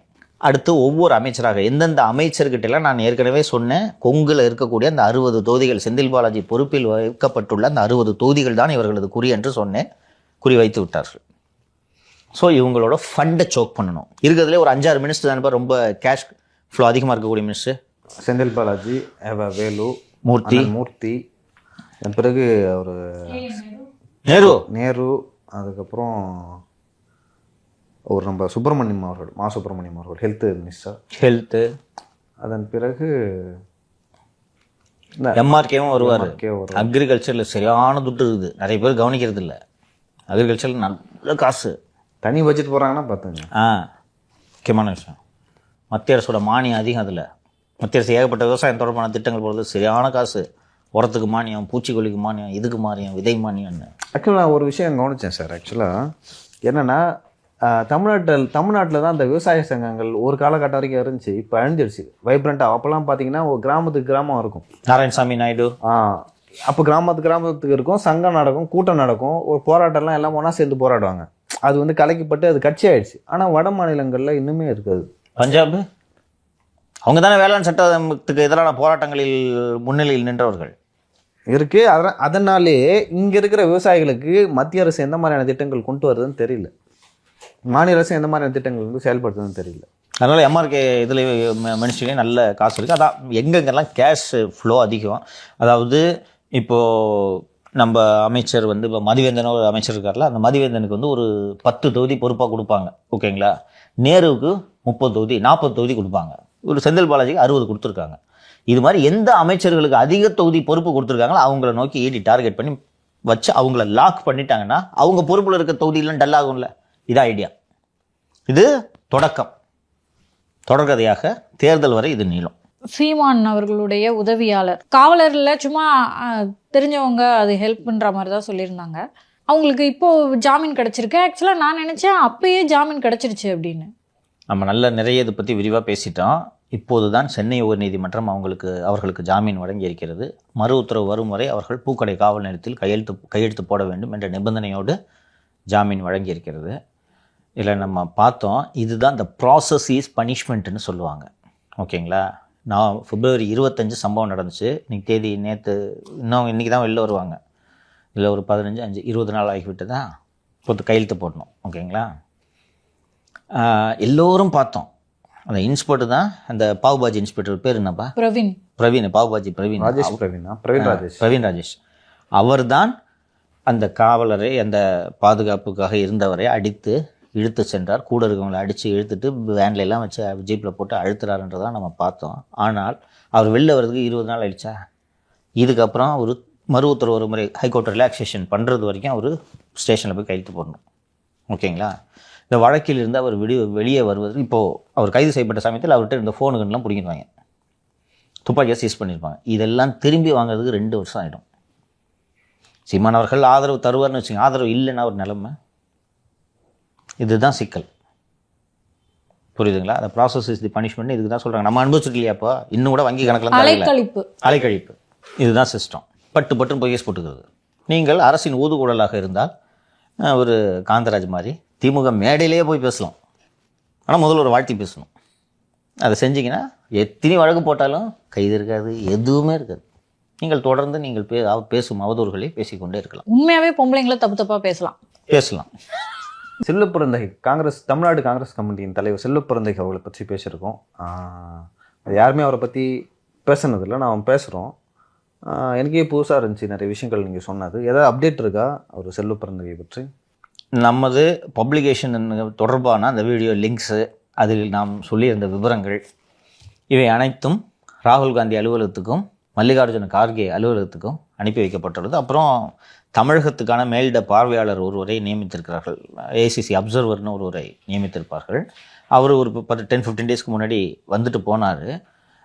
அடுத்து ஒவ்வொரு அமைச்சராக எந்தெந்த அமைச்சர்கிட்டலாம் நான் ஏற்கனவே சொன்னேன். கொங்குல இருக்கக்கூடிய அந்த அறுபது தொகுதிகள் செந்தில் பாலாஜி பொறுப்பில் வைக்கப்பட்டுள்ள அந்த அறுபது தொகுதிகள் தான் இவர்களது குறி என்று சொன்னேன். குறி வைத்து விட்டார்கள். ஸோ இவங்களோட ஃபண்டை சோக் பண்ணணும். இருக்கிறதுலே ஒரு அஞ்சாறு மினிஸ்டர் தானே ரொம்ப கேஷ் ஃப்ளோ அதிகமாக இருக்கக்கூடிய மினிஸ்டர் செந்தில் பாலாஜி வேலு மூர்த்தி. மூர்த்தி பிறகு அவர் நேரு. நேரு அதுக்கப்புறம் ஒரு நம்ம சுப்பிரமணியம் அவர்கள் மா சுப்பிரமணியம் அவர்கள் ஹெல்த் மினிஸ்டர் ஹெல்த்து அதன் பிறகு எம்ஆர்கேவும் வருவார். அக்ரிகல்ச்சரில் சரியான துட்டு இருக்குது. நிறைய பேர் கவனிக்கிறது இல்லை. அக்ரிகல்ச்சரில் நல்ல காசு. தனி பட்ஜெட் போகிறாங்கன்னா பார்த்துங்க. ஆ முக்கியமான விஷயம். மத்திய அரசோட மானியம் அதிகம் அதில். மத்திய அரசு ஏகப்பட்ட விவசாயம் தொடர்பான திட்டங்கள் போகிறது சரியான காசு. உரத்துக்கு மானியம் பூச்சிக்கொல்லிக்கு மானியம் இதுக்கு மானியம் விதை மானியம்னு. ஆக்சுவலாக நான் ஒரு விஷயம் கவனித்தேன் சார். ஆக்சுவலாக என்னென்னா தமிழ்நாட்டில் தமிழ்நாட்டில் தான் அந்த விவசாய சங்கங்கள் ஒரு காலகட்டம் வரைக்கும் இருந்துச்சு இப்போ அழிஞ்சிடுச்சு வைப்ரண்ட்டாக அப்போல்லாம் பார்த்தீங்கன்னா ஒரு கிராமத்துக்கு கிராமம் இருக்கும். நாராயணசாமி நாயுடு. அப்போ கிராமத்து கிராமத்துக்கு இருக்கும் சங்கம் நடக்கும் கூட்டம் நடக்கும் ஒரு போராட்டம்லாம் எல்லாம் ஒன்றா சேர்ந்து போராடுவாங்க. அது வந்து கலைக்கப்பட்டு அது கட்சி ஆயிடுச்சு. ஆனால் வட மாநிலங்களில் இன்னுமே இருக்காது. பஞ்சாப்? அவங்க தானே வேளாண் சட்டத்துக்கு எதிரான போராட்டங்களில் முன்னிலையில் நின்றவர்கள். இருக்கு. அத- அதனாலே இங்கே இருக்கிற விவசாயிகளுக்கு மத்திய அரசு எந்த மாதிரியான திட்டங்கள் கொண்டு வருதுன்னு தெரியல. மாநில அரசு எந்த மாதிரியான திட்டங்கள் வந்து செயல்படுத்துதுன்னு தெரியல. அதனால் எம்ஆர்கே இதில் மினிஸ்ட்ரிலேயும் நல்ல காசு இருக்குது அதான் எங்கெங்கெல்லாம் கேஷ் ஃப்ளோ அதிகம் அதாவது இப்போது நம்ம அமைச்சர் வந்து இப்போ மதிவேந்தன் ஒரு அமைச்சர் இருக்கார்ல அந்த மதிவேந்தனுக்கு வந்து ஒரு பத்து தொகுதி பொறுப்பாக கொடுப்பாங்க. ஓகேங்களா? நேருவுக்கு முப்பது தொகுதி நாற்பது தொகுதி கொடுப்பாங்க. ஒரு செந்தில் பாலாஜிக்கு அறுபது கொடுத்துருக்காங்க. இது மாதிரி எந்த அமைச்சர்களுக்கு அதிக தொகுதி பொறுப்பு கொடுத்துருக்காங்களோ அவங்கள நோக்கி ஈடி டார்கெட் பண்ணி வச்சு அவங்கள லாக் பண்ணிட்டாங்கன்னா அவங்க பொறுப்பில் இருக்க தொகுதியெல்லாம் டல் ஆகும்ல. இதான் ஐடியா இது தொடக்கம். தொடர்கதையாக தேர்தல் வரை இது நீளும். சீமான் அவர்களுடைய உதவியாளர். காவலர்ல சும்மா தெரிஞ்சவங்க அது ஹெல்ப் பண்ற மாதிரி தான் சொல்லியிருந்தாங்க. அவங்களுக்கு இப்போ ஜாமீன் கிடைச்சிருக்கு. ஆக்சுவலா நான் நினைச்சேன் அப்பயே ஜாமீன் கிடைச்சிருச்சு அப்படின்னு. நம்ம நல்ல நிறைய இதை பற்றி விரிவாக பேசிட்டோம். இப்போது தான் சென்னை உயர்நீதிமன்றம் அவங்களுக்கு அவர்களுக்கு ஜாமீன் வழங்கி இருக்கிறது. மறு உத்தரவு வரும் வரை அவர்கள் பூக்கடை காவல் நிலையத்தில் கையெழுத்து கையெழுத்து போட வேண்டும் என்ற நிபந்தனையோடு ஜாமீன் வழங்கி இதில் நம்ம பார்த்தோம் இதுதான் இந்த ப்ராசஸ் இஸ் பனிஷ்மெண்ட்னு சொல்லுவாங்க. ஓகேங்களா? நான் பிப்ரவரி இருபத்தஞ்சு சம்பவம் நடந்துச்சு. இன்னைக்கு தேதி நேற்று இன்னும் இன்றைக்கி தான் வெளில வருவாங்க. இதில் ஒரு பதினஞ்சு அஞ்சு இருபது நாள் ஆகிவிட்டு பொத்து கையெழுத்து போடணும். ஓகேங்களா? எல்லோரும் பார்த்தோம். அந்த இன்ஸ்பெக்டர் தான் அந்த பாவுபாஜி இன்ஸ்பெக்டர் பேர் என்னப்பா? பிரவீன். பிரவீன் பாவுபாஜி பிரவீன். ராஜேஷ் பிரவீனா? பிரவீன் ராஜேஷ். பிரவீன் ராஜேஷ். அவர்தான் அந்த காவலரை அந்த பாதுகாப்புக்காக இருந்தவரை அடித்து இழுத்து சென்றார். கூட இருக்கவங்களை அடித்து இழுத்துட்டு வேன்ல எல்லாம் வச்சு ஜீப்பில் போட்டு அழுத்துறாருன்றதான் நம்ம பார்த்தோம். ஆனால் அவர் வெளில வர்றதுக்கு இருபது நாள் ஆயிடுச்சா? இதுக்கப்புறம் ஒரு மறு உத்தரவு ஒரு முறை ஹைகோர்ட் ரிலாக்ஸேஷன் பண்ணுறது வரைக்கும் அவர் ஸ்டேஷனில் போய் கையெழுத்து போடணும். ஓகேங்களா? இந்த வழக்கில் இருந்து அவர் விடி வெளியே வருவது இப்போது அவர் கைது செய்யப்பட்ட சமயத்தில் அவர்கிட்ட இந்த ஃபோனுகள்லாம் பிடிக்கிடுவாங்க துப்பாக்கியாக சீஸ் பண்ணியிருப்பாங்க. இதெல்லாம் திரும்பி வாங்குறதுக்கு ரெண்டு வருஷம் ஆகிடும் சீமான் அவர்கள் ஆதரவு தருவார்னு வச்சுங்க ஆதரவு இல்லைன்னா ஒரு நிலைமை இதுதான் சிக்கல். புரியுதுங்களா? அந்த ப்ராசஸ் இஸ் தி பனிஷ்மெண்ட் இதுக்கு தான் சொல்கிறாங்க நம்ம அனுபவிச்சிருக்கு இல்லையாப்பா இன்னும் கூட வங்கி கணக்கில். அலைக்கழிப்பு. அலைக்கழிப்பு. இதுதான் சிஸ்டம் பட்டு பட்டுன்னு போய் கேஸ் போட்டுக்கிறது. நீங்கள் அரசின் ஊதுகுழலாக இருந்தால் ஒரு காந்தராஜ் மாதிரி திமுக மேடையிலேயே போய் பேசலாம். ஆனால் முதல்ல ஒரு வாழ்த்தி பேசணும். அதை செஞ்சீங்கன்னா எத்தனை வழக்கு போட்டாலும் கைது இருக்காது எதுவுமே இருக்காது. நீங்கள் தொடர்ந்து நீங்கள் பே பேசும் அவதூறுகளை பேசிக்கொண்டே இருக்கலாம். உண்மையாவே பொம்பளைங்களை தப்பு தப்பா பேசலாம். பேசலாம். செல்வப்பிறந்தகை காங்கிரஸ் தமிழ்நாடு காங்கிரஸ் கமிட்டியின் தலைவர் செல்வப்பிறந்தகை அவர்களை பற்றி பேசியிருக்கோம். அது யாருமே அவரை பற்றி பேசுனதில்லை நான் பேசுகிறோம் எனக்கே புதுசாக இருந்துச்சு நிறைய விஷயங்கள் நீங்கள் சொன்னது. ஏதாவது அப்டேட் இருக்கா அவர் செல்வப்பிறந்தகை பற்றி? நமது பப்ளிகேஷன் தொடர்பான அந்த வீடியோ லிங்க்ஸு அதில் நாம் சொல்லியிருந்த விவரங்கள் இவை அனைத்தும் ராகுல் காந்தி அலுவலகத்துக்கும் மல்லிகார்ஜுன கார்கே அலுவலகத்துக்கும் அனுப்பி வைக்கப்பட்டுள்ளது. அப்புறம் தமிழகத்துக்கான மேலிட பார்வையாளர் ஒருவரை நியமித்திருக்கிறார்கள். ஏசிசி அப்சர்வர்னு ஒருவரை நியமித்திருப்பார்கள். அவர் ஒரு பத்து டென் ஃபிஃப்டீன் டேஸ்க்கு முன்னாடி வந்துட்டு போனார்.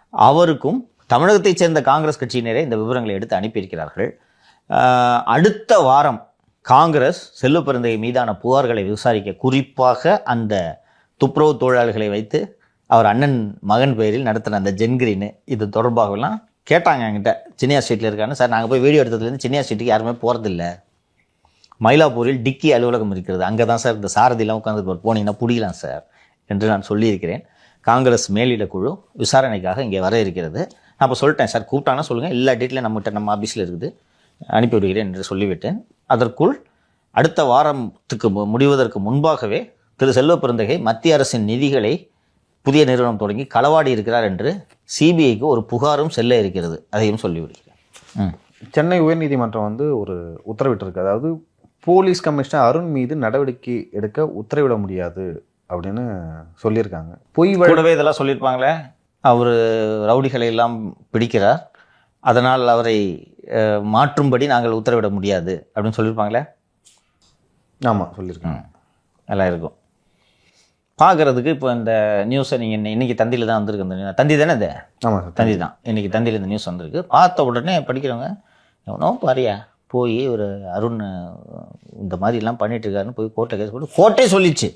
அவருக்கும் தமிழகத்தைச் சேர்ந்த காங்கிரஸ் கட்சியினரே இந்த விவரங்களை எடுத்து அனுப்பியிருக்கிறார்கள். அடுத்த வாரம் காங்கிரஸ் செல்லுப்பிறந்தை மீதான புகார்களை விசாரிக்க குறிப்பாக அந்த துப்புரவு தொழிலாளர்களை வைத்து அவர் அண்ணன் மகன் பெயரில் நடத்தின அந்த ஜென்கிரீனு இது தொடர்பாகலாம் கேட்டாங்க என்கிட்ட சின்னியா ஸ்ட்ரீட்டில் இருக்கான்னு. சார் நாங்கள் போய் வீடியோ எடுத்ததுலேருந்து சின்னியா ஸ்ட்ரீட்டுக்கு யாருமே போகிறதில்ல மயிலாப்பூரில் டிக்கி அலுவலகம் இருக்கிறது. அங்கே தான் சார் இந்த சாரதியெல்லாம் உட்காந்து போனீங்கன்னா பிடிக்கலாம் சார் என்று நான் சொல்லியிருக்கிறேன். காங்கிரஸ் மேலிட குழு விசாரணைக்காக இங்கே வர இருக்கிறது. நான் இப்போ சொல்லிட்டேன் சார் கூப்பிட்டானா சொல்லுங்கள் எல்லா டீட்டெயிலும் நம்மகிட்ட நம்ம ஆஃபீஸில் இருக்குது. அனுப்பி விடுகிறேன் என்று சொல்லிவிட்டேன். அதற்குள் அடுத்த வாரத்துக்கு மு- முடிவதற்கு முன்பாகவே திரு. செல்வ பெருந்தகை மத்திய அரசின் நிதிகளை புதிய நிறுவனம் தொடங்கி களவாடி இருக்கிறார் என்று சிபிஐக்கு ஒரு புகாரும் செல்ல இருக்கிறது. அதையும் சொல்லிவிடுகிறேன். ம். சென்னை உயர்நீதிமன்றம் வந்து ஒரு உத்தரவிட்டிருக்கு. அதாவது போலீஸ் கமிஷனர் அருண் மீது நடவடிக்கை எடுக்க உத்தரவிட முடியாது அப்படின்னு சொல்லியிருக்காங்க. பொய் கூடவே இதெல்லாம் சொல்லியிருப்பாங்களே? அவர் ரவுடிகளை எல்லாம் பிடிக்கிறார். அதனால் அவரை மாற்றும்படி நாங்கள் உத்தரவிட முடியாது அப்படின்னு சொல்லியிருப்பாங்களே? ஆமாம் சொல்லியிருக்காங்க. எல்லாம் இருக்கும். பார்க்குறதுக்கு இப்போ இந்த நியூஸை நீங்கள் இன்னைக்கு தந்தியில் தான் வந்திருக்கு இந்த. தந்தி தானே இது ஆமாம் தந்தி. தான். இன்னைக்கு தந்தியில் இந்த நியூஸ் வந்திருக்கு. பார்த்த உடனே படிக்கிறவங்க எவனோ பாரியா போய் ஒரு அருண் இந்த மாதிரிலாம் பண்ணிட்டு இருக்காருன்னு போய் கோர்ட்டை கேஸ் போட்டு கோர்ட்டே சொல்லிச்சு.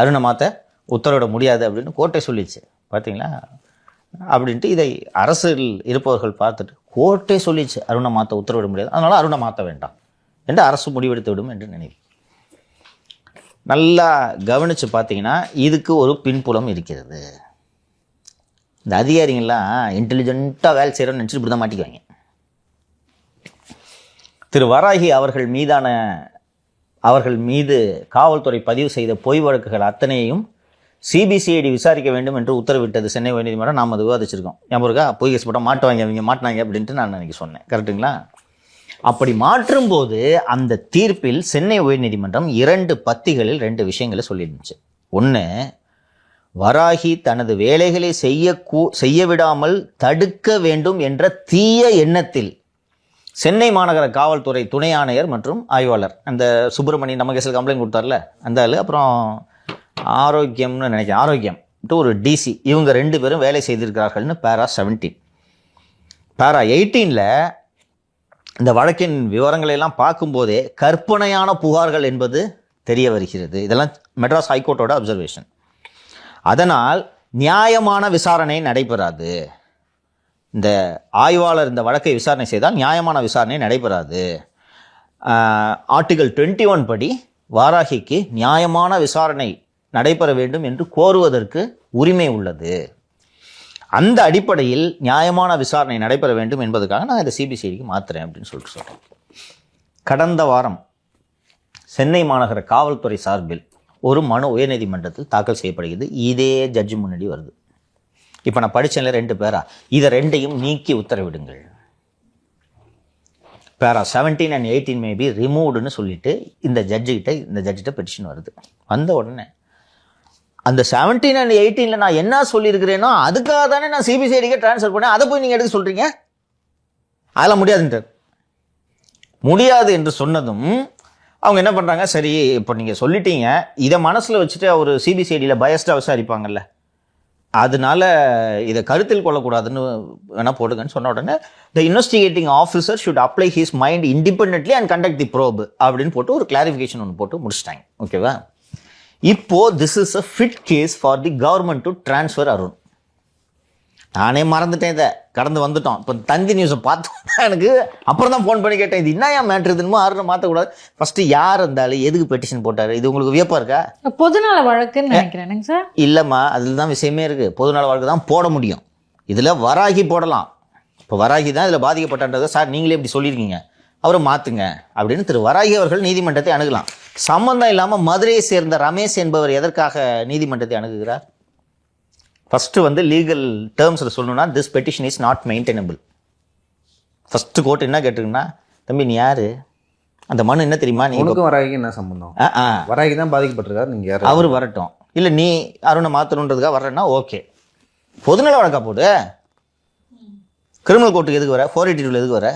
அருணை மாற்ற உத்தரவிட முடியாது அப்படின்னு கோர்ட்டே சொல்லிச்சு. பார்த்தீங்களா அப்படின்ட்டு இதை அரசில் இருப்பவர்கள் பார்த்துட்டு கோர்ட்டே சொல்லிச்சு. அருணை மாற்ற உத்தரவிட முடியாது. அதனால அருணை மாற்ற வேண்டாம். என்று அரசு முடிவெடுத்து விடும் என்று நினைவு நல்லா கவனித்து பார்த்தீங்கன்னா இதுக்கு ஒரு பின்புலம் இருக்கிறது. இந்த அதிகாரிங்கள்லாம் இன்டெலிஜென்ட்டாக வேலை செய்கிறோன்னு நினச்சிட்டு இப்படி தான் மாட்டிக்குவாங்க. திரு வராகி அவர்கள் மீதான அவர்கள் மீது காவல்துறை பதிவு செய்த பொய் வழக்குகள் அத்தனையும் சிபிசிஐடி விசாரிக்க வேண்டும் என்று உத்தரவிட்டது சென்னை உயர்நீதிமன்றம். நாம் அது விவாதிச்சிருக்கோம். ஞாபகம் இருக்கா பொய் கேஸ் போட்டால் மாட்டுவாங்க அவங்க மாட்டினாங்க அப்படின்ட்டு நான் அன்றைக்கி சொன்னேன். கரெக்டுங்களா அப்படி மாற்றும் போது அந்த தீர்ப்பில் சென்னை உயர்நீதிமன்றம் இரண்டு பத்திகளில் ரெண்டு விஷயங்களை சொல்லியிருந்துச்சு. ஒன்று வராகி தனது வேலைகளை செய்ய செய்ய விடாமல் தடுக்க வேண்டும் என்ற தீய எண்ணத்தில் சென்னை மாநகர காவல்துறை துணை ஆணையர் மற்றும் ஆய்வாளர் அந்த சுப்பிரமணி நம்ம கேஸில் கம்ப்ளைண்ட் கொடுத்தார்ல அந்த அப்புறம் ஆரோக்கியம்னு நினைக்கிறேன் ஆரோக்கியம் ஒரு டிசி இவங்க ரெண்டு பேரும் வேலை செய்திருக்கிறார்கள்னு பேரா செவன்டீன் பேரா எயிட்டீனில் இந்த வழக்கின் விவரங்களை எல்லாம் பார்க்கும்போதே கற்பனையான புகார்கள் என்பது தெரிய வருகிறது. இதெல்லாம் மெட்ராஸ் ஹைகோர்ட்டோட அப்சர்வேஷன் அதனால் நியாயமான விசாரணை நடைபெறாது. இந்த ஆய்வாளர் இந்த வழக்கை விசாரணை செய்தால் நியாயமான விசாரணை நடைபெறாது. ஆர்டிகல் டுவெண்ட்டி ஒன் படி வாராகிக்கு நியாயமான விசாரணை நடைபெற வேண்டும் என்று கோருவதற்கு உரிமை உள்ளது. அந்த அடிப்படையில் நியாயமான விசாரணை நடைபெற வேண்டும் என்பதற்காக நான் இதை சிபிசிஐடிக்கு மாத்துறேன் அப்படின்னு சொல்லிட்டு சொல்கிறேன் கடந்த வாரம் சென்னை மாநகர காவல்துறை சார்பில் ஒரு மனு உயர்நீதிமன்றத்தில் தாக்கல் செய்யப்படுகிறது. இதே ஜட்ஜு முன்னாடி வருது. இப்போ நான் படித்தேன்ல ரெண்டு பேரா. இதை ரெண்டையும் நீக்கி உத்தரவிடுங்கள். Para seventeen and eighteen maybe ரிமூவ்டுன்னு சொல்லிட்டு இந்த ஜட்ஜுக்கிட்ட இந்த ஜட்ஜிட்ட பெட்டிஷன் வருது. வந்த உடனே அந்த செவன்டீன் அண்ட் எயிட்டீனில் நான் என்ன சொல்லியிருக்கிறேனோ அதுக்காக தானே நான் சிபிசிஐடிக்கு ட்ரான்ஸ்ஃபர் பண்ணேன். அதை போய் நீங்கள் எடுக்க சொல்கிறீங்க அதெல்லாம் முடியாதுன்றார் முடியாது என்று சொன்னதும் அவங்க என்ன பண்ணுறாங்க சரி இப்போ நீங்கள் சொல்லிட்டீங்க. இதை மனசில் வச்சுட்டு அவர் சிபிசிஐடியில் பயஸ்டாக விசாரிப்பாங்கல்ல. அதனால இதை கருத்தில் கொள்ளக்கூடாதுன்னு வேணால் போடுங்கன்னு சொன்ன உடனே the investigating officer should apply his mind independently and conduct the probe அப்படின்னு போட்டு ஒரு கிளாரிஃபிகேஷன் ஒன்று போட்டு முடிச்சிட்டாங்க. ஓகேவா இப்போ this is a fit case for the government to transfer Arun நானே மறந்துட்டேன் இதை. கடந்து வந்துட்டோம். இப்போ தந்தி நியூஸை பார்த்தோம்னா எனக்கு அப்புறம் தான் ஃபோன் பண்ணி கேட்டேன். இது என்ன ஏன் மேட்ரு இதுன்னு அருணை மாற்றக்கூடாது ஃபஸ்ட்டு யார் இருந்தாலும் எதுக்கு பெட்டிஷன் போட்டார்? இது உங்களுக்கு வியப்பாக இருக்கா? பொதுநல வழக்குன்னு சார்? இல்லைம்மா. அதில் தான் விஷயமே இருக்குது பொதுநல வழக்கு தான் போட முடியும். இதில் வராகி போடலாம். இப்போ வராகி தான் இதில் பாதிக்கப்பட்டன்றதை சார் நீங்களே இப்படி சொல்லியிருக்கீங்க. அவரை மாற்றுங்க அப்படின்னு திரு வராகி அவர்கள் நீதிமன்றத்தை அணுகலாம். சம்பந்தம் இல்லாமல் மதுரையை சேர்ந்த ரமேஷ் என்பவர் எதற்காக நீதிமன்றத்தை அணுகுகிறார்? ஃபஸ்ட்டு வந்து லீகல் டேர்ம்ஸில் சொல்லணும்னா this petition is not maintainable first court என்ன கேட்டிருக்குன்னா தம்பி நீ யார்? அந்த மனு என்ன தெரியுமா? நீ உனக்கும் வராகி என்ன சம்பந்தம்? ஆ ஆ. வராகி தான் பாதிக்கப்பட்டிருக்காரு நீங்கள் யார்? அவர் வரட்டும். இல்லை நீ அருணை மாற்றணுன்றதுக்காக வர்றேன்னா ஓகே. பொதுநல வழக்கா போடு கிரிமினல் கோர்ட்டுக்கு எதுக்கு வர? ஃபோர் எயிட்டி எதுக்கு வர?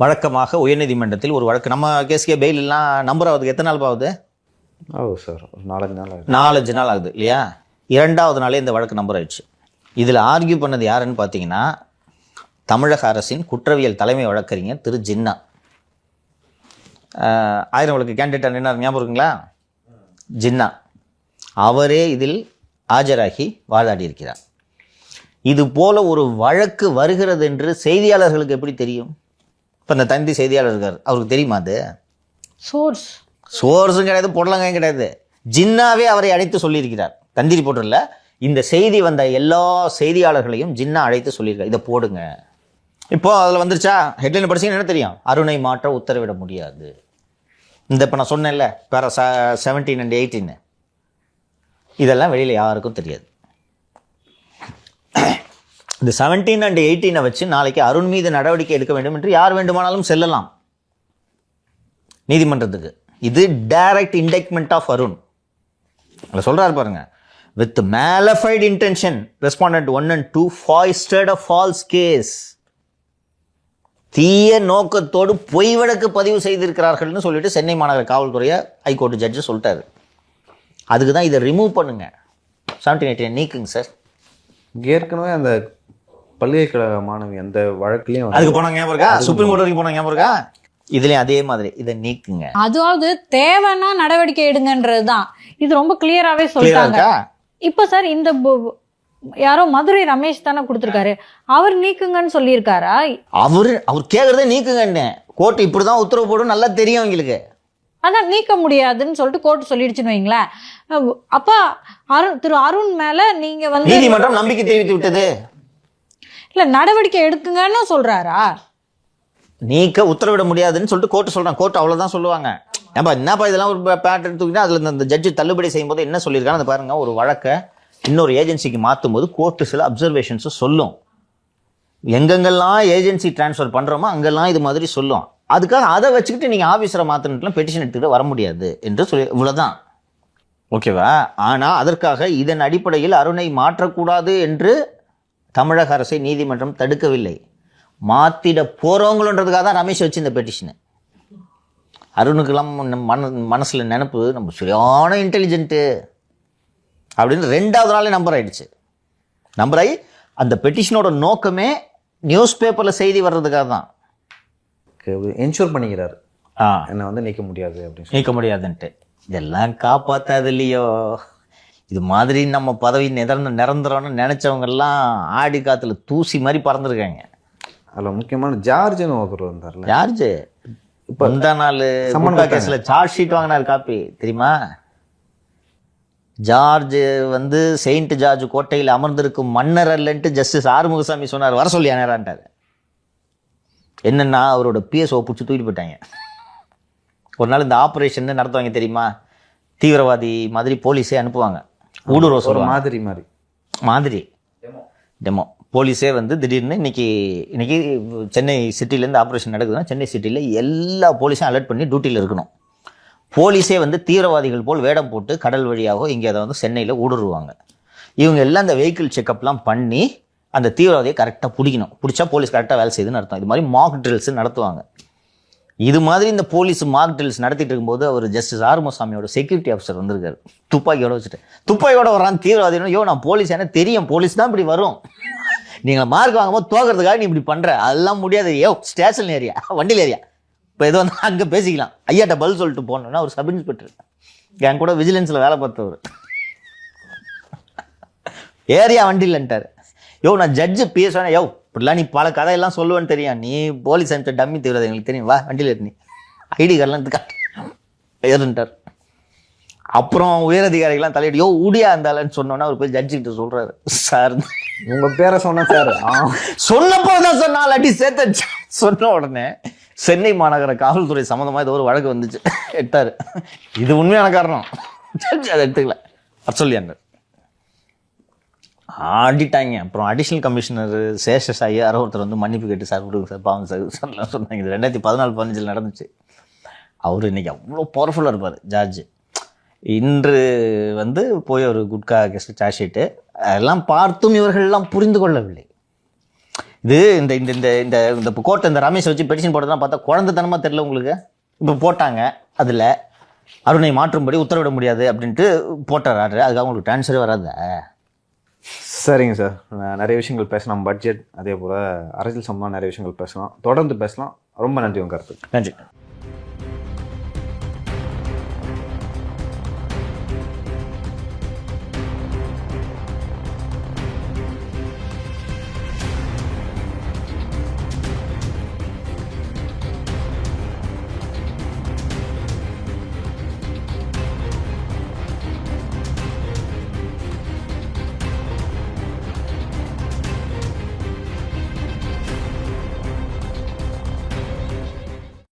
வழக்கமாக உயர்நீதிமன்றத்தில் ஒரு வழக்கு. நம்ம கேஸ்க்கே பெயில் எல்லாம் நம்பர் ஆகுதுக்கு எத்தனை நாள் ஆகுது? ஓ சார் ஒரு நாலஞ்சு நாள் ஆகுது. நாலஞ்சு நாள் ஆகுது இல்லையா? இரண்டாவது நாளே இந்த வழக்கு நம்பர் ஆயிடுச்சு. இதில் ஆர்கியூ பண்ணது யாருன்னு பார்த்தீங்கன்னா தமிழக அரசின் குற்றவியல் தலைமை வழக்கறிஞர் திரு ஜின்னா. ஆயிரம் வழக்கு கேண்டிடேட் என்ன ஞாபகம் இருக்குங்களா? ஜின்னா. அவரே இதில் ஆஜராகி வாதாடி இருக்கிறார். இது போல ஒரு வழக்கு வருகிறது என்று செய்தியாளர்களுக்கு எப்படி தெரியும்? இப்போ இந்த தந்தி செய்தியாளர் இருக்கார். அவருக்கு தெரியுமா அது? சோர்ஸ் சோர்ஸும் கிடையாது பொடலங்காயும் கிடையாது. ஜின்னாவே அவரை அழைத்து சொல்லியிருக்கிறார். தந்தி ரிப்போர்ட்டரில் இந்த செய்தி வந்த எல்லா செய்தியாளர்களையும் ஜின்னா அழைத்து சொல்லியிருக்கார். இதை போடுங்க. இப்போ அதில் வந்துருச்சா? ஹெட்லைன் படிச்சீங்கன்னா என்ன தெரியும்? அருணை மாற்ற உத்தரவிட முடியாது. இந்த இப்போ நான் சொன்னேன்ல பேர செவன்டீன் அண்ட் எயிட்டீன் இதெல்லாம் வெளியில் யாருக்கும் தெரியாது. இந்த செவன்டீன் அண்ட் எயிட்டீனை வச்சு நாளைக்கு அருண் மீது நடவடிக்கை எடுக்க வேண்டும் என்று யார் வேண்டுமானாலும் செல்லலாம். நீதிமன்றத்துக்கு. இது டைரக்ட் இண்டெக்மெண்ட் ஆஃப் அருண். அதில் சொல்கிறாரு பாருங்க. With malafide intention respondent one and two foisted a false case தீய நோக்கத்தோடு பொய் வழக்கு பதிவு செய்திருக்கிறார்கள்னு சொல்லிட்டு சென்னை மாநகர காவல்துறையை ஹைகோர்ட் ஜட்ஜு சொல்லிட்டாரு. அதுக்கு தான் இதை ரிமூவ் பண்ணுங்க. செவன்டீன் எயிட்டீன் நீக்குங்க சார் ஏற்கனவே அந்த பல்கலைக்கழக மாணவி அந்த வழக்குலையும் வந்து- அதுக்கு போனாங்க ஞாபகம் இருக்கா? சுப்ரீம் கோர்ட் வரைக்கும் போனாங்க ஞாபகம் இருக்கா? இதுலயும் அதே மாதிரி இதை நீக்குங்க. அதாவது தேவைன்னா நடவடிக்கை எடுங்கன்றது தான் இது ரொம்ப கிளியராகவே கிளியரா சொல்லிட்டாங்க. இப்போ சார் இந்த யாரோ மதுரை ரமேஷ் தானே கொடுத்துருக்காரு. அவர் நீக்குங்கன்னு சொல்லியிருக்காரா? அவரு அவர் கேக்குறதே நீக்குங்கன்னு. கோர்ட் இப்படிதான் உத்தரவு போடும் நல்லா தெரியும் அவங்களுக்கு அதான் நீக்க முடியாதுன்னு சொல்லிட்டு கோர்ட் சொல்லிடுச்சுன்னு வைங்களேன். அப்ப அருண் திரு அருண் மேல நீங்க வந்து நீதிமன்றம் நம்பிக்கை தெரிவித்து விட்டது. இல்லை நடவடிக்கை எடுக்குங்கன்னு சொல்கிறாரா நீக்க உத்தரவிட முடியாதுன்னு சொல்லிட்டு கோர்ட் சொல்கிறாங்க கோர்ட் அவ்வளோதான் சொல்லுவாங்க. ஏன்பா என்னப்பா இதெல்லாம் ஒரு பேட்டர் தூக்கினா அதில் இந்த- இந்த ஜட்ஜு தள்ளுபடி செய்யும்போது என்ன சொல்லியிருக்காங்க அதை பாருங்கள் ஒரு வழக்கை இன்னொரு ஏஜென்சிக்கு மாற்றும் போது கோர்ட்டு சில அப்சர்வேஷன்ஸும் சொல்லும். எங்கெங்கெல்லாம் ஏஜென்சி ட்ரான்ஸ்ஃபர் பண்ணுறோமோ அங்கெல்லாம் இது மாதிரி சொல்லும். அதுக்காக அதை வச்சுக்கிட்டு நீங்கள் ஆஃபீஸரை மாற்றினுட்டுலாம் பெட்டிஷன் எடுத்துக்கிட்டு வர முடியாது என்று சொல்லி இவ்வளோதான் ஓகேவா ஆனால் அதற்காக இதன் அடிப்படையில் அருணை மாற்றக்கூடாது என்று தமிழக அரசை நீதிமன்றம் தடுக்கவில்லை. மாத்திட போறவங்களன்றதுக்காக தான் ரமேஷ் வச்சு இந்த பெட்டிஷனு அருணுக்கெல்லாம் மன மனசுல நினப்பு நம்ம சரியான இன்டெலிஜென்ட்டு அப்படின்னு ரெண்டாவது நாளே நம்பர் ஆயிடுச்சு. நம்பர் ஆகி அந்த பெட்டிஷனோட நோக்கமே நியூஸ் பேப்பர்ல செய்தி வர்றதுக்காக தான். என்ஷூர் பண்ணிக்கிறாரு. ஆ. என்னை வந்து நீக்க முடியாது அப்படின்னு நீக்க முடியாதுன்ட்டு. இதெல்லாம் காப்பாத்தாது இல்லையோ. இது மாதிரி நம்ம பதவி நிரந்த நிரந்தரம்னு நினைச்சவங்க எல்லாம் ஆடி காத்துல தூசி மாதிரி பறந்துருக்காங்க. அதில் முக்கியமான ஜார்ஜ்னு ஒருத்தர் வந்தார்ல. ஜார்ஜ். இப்போ இந்த நாள் சம்மன் சம்மன் கேஸ்ல சார்ஜ் ஷீட் வாங்கினார் காப்பி தெரியுமா? ஜார்ஜ் வந்து செயின்ட் ஜார்ஜ் கோட்டையில் அமர்ந்திருக்கும் மன்னர் அல்லன்ட்டு ஜஸ்டிஸ் ஆறுமுகசாமி சொன்னார். வர சொல்லி நேரான்ட்டார் என்னன்னா அவரோட பிஎஸ்ஓ பிடிச்சி தூக்கிட்டு போயிட்டாங்க. ஒரு நாள் இந்த ஆப்ரேஷன் நடத்துவாங்க தெரியுமா? தீவிரவாதி மாதிரி போலீஸே அனுப்புவாங்க. ஊடுருவ ஒரு சொல்லுவாங்க. மாதிரி மாதிரி. மாதிரி. டெமோ போலீஸே வந்து திடீர்னு இன்னைக்கு இன்னைக்கு சென்னை சிட்டிலேருந்து ஆப்ரேஷன் நடக்குதுன்னா சென்னை சிட்டியில் எல்லா போலீஸும் அலர்ட் பண்ணி டியூட்டியில் இருக்கணும். போலீஸே வந்து தீவிரவாதிகள் போல் வேடம் போட்டு கடல் வழியாகவோ இங்கே அதை வந்து சென்னையில் ஊடுருவாங்க. இவங்க எல்லாம் அந்த வெஹிக்கிள் செக்கப்லாம் பண்ணி அந்த தீவிரவாதியை கரெக்டாக பிடிக்கணும். பிடிச்சா போலீஸ் கரெக்டாக வேலை செய்யுதுன்னு அர்த்தம். இது மாதிரி மாக் ட்ரில்ஸ் நடத்துவாங்க. இது மாதிரி இந்த போலீஸ் மார்க் ட்ரில்ஸ் நடத்திட்டு இருக்கும்போது அவர் ஜஸ்டிஸ் ஆறுமுகசாமியோட செக்யூரிட்டி ஆஃபீஸர் வந்திருக்காரு. துப்பாக்கியோட வச்சுட்டு. துப்பாக்கியோட வரான் தீவிரவாதினா யோ நான் போலீஸ் என்ன தெரியும் போலீஸ் தான் இப்படி வரும். நீங்கள் மார்க் வாங்கும்போது தோக்கிறதுக்காக நீ இப்படி பண்ணுற அதெல்லாம் முடியாது. ஏ ஸ்டேஷன் ஏரியா வண்டியில் ஏரியா. இப்போ ஏதோ வந்து அங்கே பேசிக்கலாம். ஐயாட்ட பதில் சொல்லிட்டு போனோன்னா ஒரு சப் இன்ஸ்பெக்டர் என் கூட விஜிலன்ஸில் வேலை பார்த்தவர். ஏரியா வண்டியிலன்ட்டார். யோ நான் ஜட்ஜு பேசுவேன் யோ இப்படிலாம் நீ பல கதையெல்லாம் சொல்லுவேன்னு தெரியும். நீ போலீஸ் அனுப்பிச்ச டம்மி தீவிரது எங்களுக்கு தெரியும். வா வண்டியில் நீ. ஐடி கார்டெலாம் எடுத்து ஏறுன்ட்டார் அப்புறம் உயரதிகாரிகள்லாம் தலையிட்டு யோ ஊடியா இருந்தாலன்னு சொன்னோன்னா அவர் போய் ஜட்ஜு கிட்ட சொல்றாரு. சார் உங்க பேரை சொன்னேன் சார். சொன்னப்போ தான் சொன்னால் அடி சேர்த்த சொன்ன உடனே சென்னை மாநகர காவல்துறை சம்மந்தமாக ஏதோ ஒரு வழக்கு வந்துச்சு. எட்டாரு. இது உண்மையான காரணம். ஜட்ஜ் அதை எடுத்துக்கல. சொல்லியாங்க ஆடிட்டாங்க. அப்புறம் அடிஷனல் கமிஷனர் சேஷஸ் ஐயாரோ ஒருத்தர் வந்து மன்னிப்பு கேட்டு சார் கொடுங்க சார் பாவம் சார் சார்லாம் சொன்னாங்க. இது ரெண்டாயிரத்தி பதினாலு பதினஞ்சில் நடந்துச்சு. அவர் இன்றைக்கி அவ்வளோ பவர்ஃபுல்லாக இருப்பார் ஜார்ஜ். இன்று வந்து போய் ஒரு குட்கா கெஸ்ட் சார்ஜ் ஷீட்டு அதெல்லாம் பார்த்தும் இவர்கள்லாம் புரிந்து கொள்ளவில்லை. இது இந்த இந்த இந்த இந்த இந்த கோர்ட் இந்த ரமேஷ் வச்சு பெட்டிஷன் போட்டதெல்லாம் பார்த்தா குழந்தைத்தனமாக தெரில உங்களுக்கு? இப்போ போட்டாங்க அதில் அருணை மாற்றும்படி உத்தரவிட முடியாது அப்படின்ட்டு போட்டார் ஆர்டர் அதுக்காக உங்களுக்கு ட்ரான்ஸ்ஃபரே வராதா? சரிங்க சார். நான் நிறைய விஷயங்கள் பேசலாம். பட்ஜெட் அதே போல் அரசியல் சம்பந்தமாக நிறைய விஷயங்கள் பேசலாம். தொடர்ந்து பேசலாம். ரொம்ப நன்றி உங்க கருத்து நன்றி.